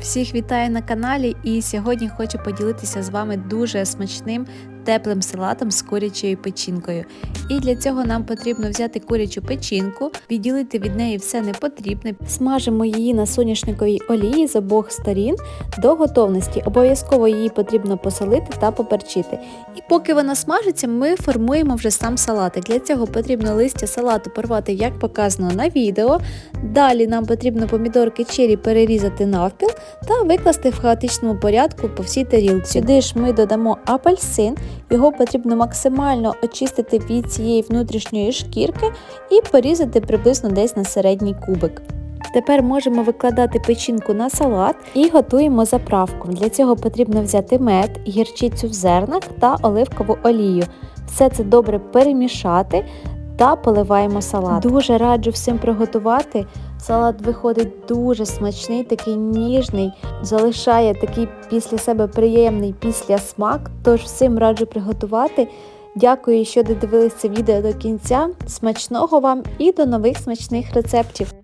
Всіх вітаю на каналі і сьогодні хочу поділитися з вами дуже смачним теплим салатом з курячою печінкою. І для цього нам потрібно взяти курячу печінку, відділити від неї все непотрібне, смажимо її на соняшниковій олії з обох сторін до готовності. Обов'язково її потрібно посолити та поперчити. І поки вона смажиться, ми формуємо вже сам салатик. Для цього потрібно листя салату порвати, як показано на відео. Далі нам потрібно помідорки чері перерізати навпіл та викласти в хаотичному порядку по всій тарілці. Сюди ж ми додамо апельсин, його потрібно максимально очистити від цієї внутрішньої шкірки і порізати приблизно десь на середній кубик. Тепер можемо викладати печінку на салат і готуємо заправку. Для цього потрібно взяти мед, гірчицю в зернах та оливкову олію. Все це добре перемішати та поливаємо салат. Дуже раджу всім приготувати. Салат виходить дуже смачний, такий ніжний, залишає такий після себе приємний після смак. Тож всім раджу приготувати. Дякую, що додивилися відео до кінця. Смачного вам і до нових смачних рецептів!